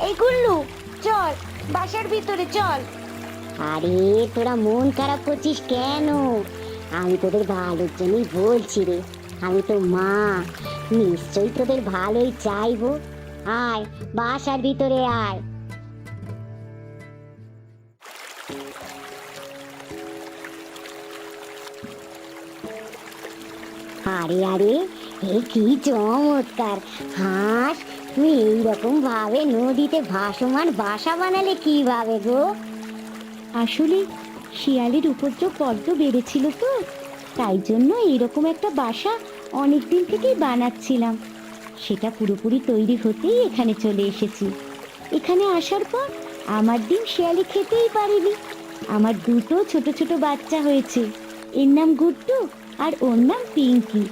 এই গুল্লু, চল, বাসার ভিতরে চল। আরে, তোরা মন খারাপ করছিস কেন? আমি তোদের ভালোর জন্যই বলছি রে। আমি তো মা, নিশ্চয়ই তোদের ভালোই চাইব। আয়, বাসার ভিতরে আয়। আরে আরে, এ কি চমৎকার! হাঁস তুমি এইরকম ভাবে নদীতে ভাসমান বাসা বানালে কীভাবে গো? আসলে শিয়ালের উপদ্রব বড্ড বেড়েছিল তো তাই জন্য এরকম একটা বাসা অনেক দিন থেকেই বানাচ্ছিলাম। সেটা পুরোপুরি তৈরি হতেই এখানে চলে এসেছি। এখানে আসার পর আমার ডিম শিয়ালি খেতেই পারেনি। আমার দুটো ছোট ছোট বাচ্চা হয়েছে। এর নাম গুড্ডু আর ওর নাম পিঙ্কি।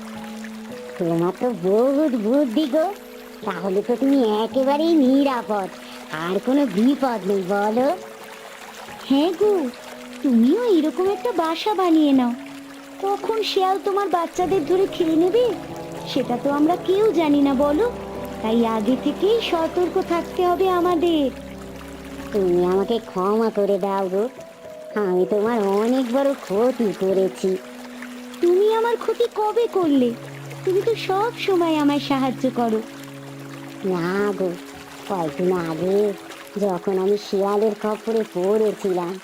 তোমার তো বহুত বুদ্ধি গো। তাহলে তো তুমি একেবারেই নিরাপদ। আর কোনো বিপদ নেই, বলো। হ্যাঁ গো, তুমিও এরকম একটা বাসা বানিয়ে নাও। কখন শিয়াল তোমার বাচ্চাদের ধরে খেয়ে নেবে? সেটা তো আমরা কেউ জানি না, বলো। তাই আগে থেকেই সতর্ক থাকতে হবে আমাদের। তুমি আমাকে ক্ষমা করে দাও গো। আমি তোমার অনেক বড় ক্ষতি করেছি। তুমি আমার ক্ষতি কবে করলে? তুমি তো সব সময় আমায় সাহায্য করো। না গো কয়েকদিন আগে যখন আমি শিয়ালের খপ্পরে পড়েছিলাম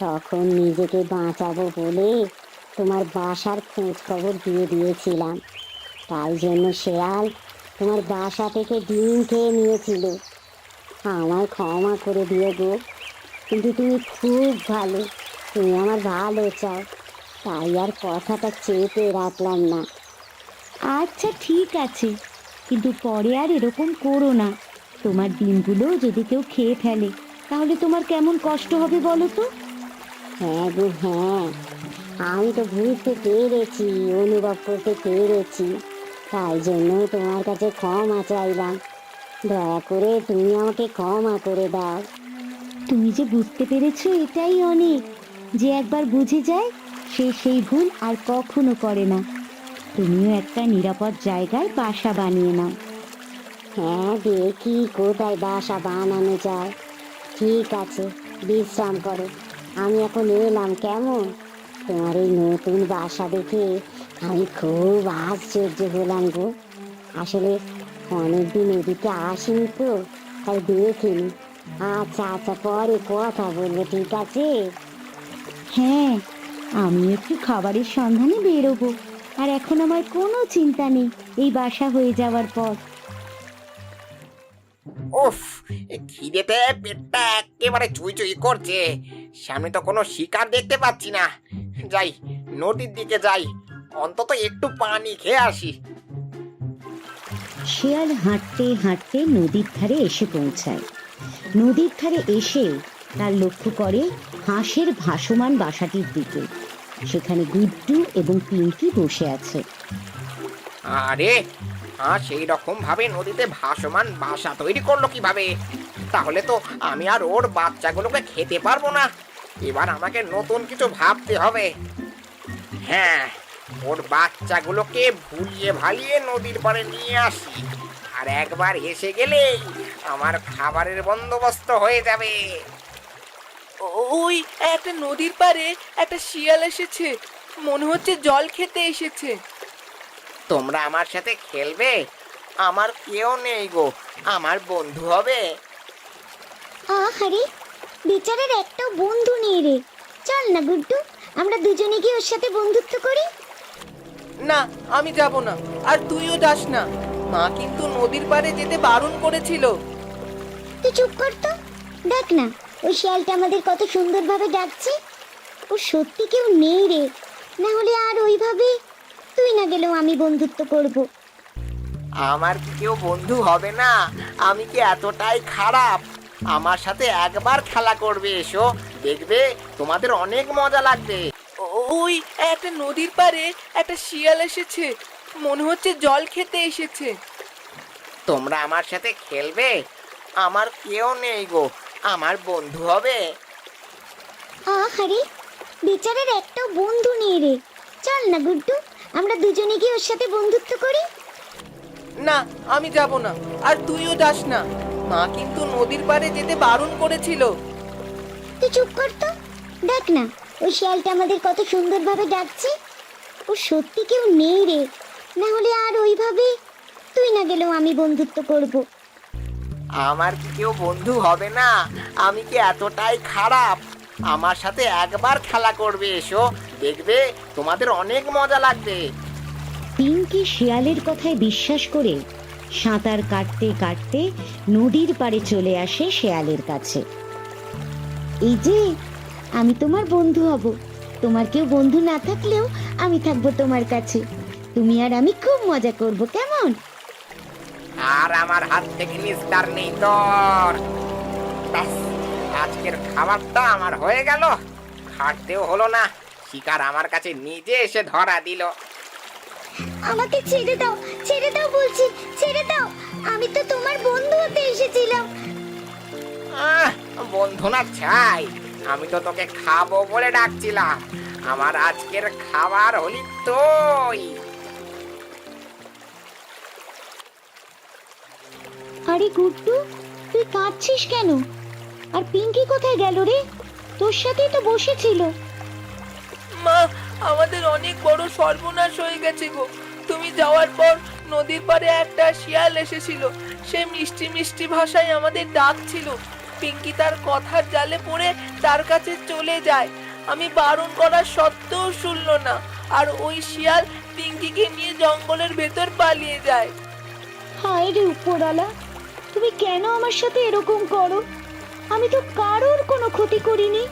তখন নিজেকে বাঁচাবো বলে তোমার বাসার খোঁজ খবর দিয়ে দিয়েছিলাম। তাই জন্য শেয়াল তোমার বাসা থেকে ডিম খেয়ে নিয়েছিল। আমায় ক্ষমা করে দিও গো, কিন্তু তুমি খুব ভালো, তুমি আমার ভালো চাও, তাই আর কথাটা চেপে রাখলাম না। আচ্ছা ঠিক আছে। কিন্তু পরে আর এরকম করো না। তোমার ডিমগুলো যদি কেউ খেয়ে ফেলে তাহলে তোমার কেমন কষ্ট হবে বলো তো? হ্যাঁ গো হ্যাঁ। আমি তো বুঝতে পেরেছি অনুভব করতে পেরেছি। তাই জন্য তোমার কাছে ক্ষমা চাইলাম। দয়া করে তুমি আমাকে ক্ষমা করে দাও। তুমি যে বুঝতে পেরেছ এটাই অনেক। যে একবার বুঝে যায় সে সেই ভুল আর কখনো করে না। তুমিও একটা নিরাপদ জায়গায় বাসা বানিয়ে নাও। হ্যাঁ দেখি কোথায় বাসা বানানো যায়? ঠিক আছে বিশ্রাম করো। আমি এখন এলাম কেমন? তোমার এই নতুন বাসা দেখে আমি খুব আশ্চর্য হলাম গো। আসলে অনেকদিন এদিকে আসিনি তো তাই দেখিনি। আচ্ছা আচ্ছা পরে কথা বলব ঠিক আছে? হ্যাঁ আমি একটু খাবারের সন্ধানে বেরোবো। আর এখন আমার কোনো চিন্তা নেই এই বাসা হয়ে যাওয়ার পর। উফ খিদেতে পেটটা একেবারে চুই চুই করছে। সামনে তো কোনো শিকার দেখতে পাচ্ছি না। যাই নদীর দিকে যাই। অন্তত একটু পানি খেয়ে আসি। শিয়াল হাঁটতে হাঁটতে নদীর ধারে এসে পৌঁছায়। নদীর ধারে এসে তার লক্ষ্য করে হাঁসের ভাসমান বাসাটির দিকে। সেখানে গুড্ডু এবং পিঙ্কি বসে আছে। আরে হ্যাঁ সেই রকম ভাবে নদীতে ভাসমান বাসা তৈরি করল কীভাবে? তাহলে তো আমি আর ওর বাচ্চাগুলোকে খেতে পারব না। এবার আমাকে নতুন কিছু ভাবতে হবে। হ্যাঁ ওর বাচ্চাগুলোকে ভুলিয়ে ভালিয়ে নদীর পাড়ে নিয়ে আসি। আর একবার এসে গেলেই আমার খাবারের বন্দোবস্ত হয়ে যাবে। ওই একটা নদীর পাড়ে একটা শিয়াল এসেছে। মনে হচ্ছে জল খেতে এসেছে। তোমরা আমার সাথে খেলবে? আমার কেউ নেই গো। আমার বন্ধু হবে। আহারে বেচারার একটা বন্ধু নেই রে। চল না গুড্ডু আমরা দুজনে গিয়ে ওর সাথে বন্ধুত্ব করি। না আমি যাব না আর তুইও যাস না। মা কিন্তু নদীর পাড়ে যেতে বারণ করেছিল। তুই চুপ কর তো দেখ না। ওই শিয়ালটা আমাদের কত সুন্দরভাবে ডাকছে। ও সত্যি কেউ নেই রে। না হলে আর ওইভাবে তুই না গেলেও আমি বন্ধুত্ব করব। আমার কি কেউ বন্ধু হবে না। আমি কি এতটাই খারাপ? আমার সাথে একবার খেলা করবে এসো। দেখবে তোমাদের অনেক মজা লাগবে। ওই একটা নদীর পাড়ে একটা শিয়াল এসেছে। মনে হচ্ছে জল খেতে এসেছে। তোমরা আমার সাথে খেলবে? আমার কেউ নেই গো। আমার বন্ধু হবে। আহারে বেচারার একটা বন্ধু নেই রে। চল না গুড্ডু আমরা দুজনে গিয়ে ওর সাথে বন্ধুত্ব করি। না আমি যাব না আর তুইও যাস না। মা কিন্তু নদীর পাড়ে যেতে বারণ করেছিল। তুই চুপ কর তো। দেখ না ওই শিয়ালটা আমাদের কত সুন্দরভাবে ডাকছে। ও সত্যি কেউ নেই রে। না হলে আর ওইভাবে তুই না গেলেও আমি বন্ধুত্ব করব। আমার কি কেউ বন্ধু হবে না? আমি কি এতটাই খারাপ? আমার সাথে একবার খেলা করবে এসো। দেখবে তোমাদের অনেক মজা লাগবে। পিঙ্কি শিয়ালের কথায় বিশ্বাস করে সাঁতার কাটতে কাটতে নদীর পাড়ে চলে আসে শেয়ালের কাছে। এই যে, আমি তোমার বন্ধু হব। তোমার কেউ বন্ধু না থাকলেও আমি থাকব তোমার কাছে। তুমি আর আমি খুব মজা করব, কেমন? আর আমার হাত থেকে নিস্তার নেই তোর। ব্যাস আজকের খাবারটা আমার হয়ে গেল। খাটতেও হলো না শিকার আমার কাছে নিজে এসে ধরা দিল। আমাকে ছেড়ে দাও ছেড়ে দাও বলছি ছেড়ে দাও। আমি তো তোমার বন্ধু হতে এসেছিলাম। আহ, বন্ধু না চাই আমি তো তোকে খাব বলে ডাকছিলাম। আমার আজকের খাবার হলি তুই। আরে গুড্ডু তুই কাঁদছিস কেন? আর পিঙ্কি কোথায় গেল রে? তোর সাথেই তো বসেছিল। মা আমাদের অনেক বড় সর্বনাশ হয়ে গেছে গো। তুমি যাওয়ার পর নদীর পাড়ে একটা শিয়াল এসেছিল। সে মিষ্টি মিষ্টি ভাষায় আমাদের ডাকছিল। পিঙ্কি তার কথার জালে পড়ে তার কাছে চলে যায়। আমি বারণ করার সত্ত্বেও শুনলো না। আর ওই শিয়াল পিঙ্কিকে নিয়ে জঙ্গলের ভেতর পালিয়ে যায়। হায় রে উপরালা তুমি কেন আমার সাথে এরকম করো? আমি তো কারোর কোনো ক্ষতি করিনি।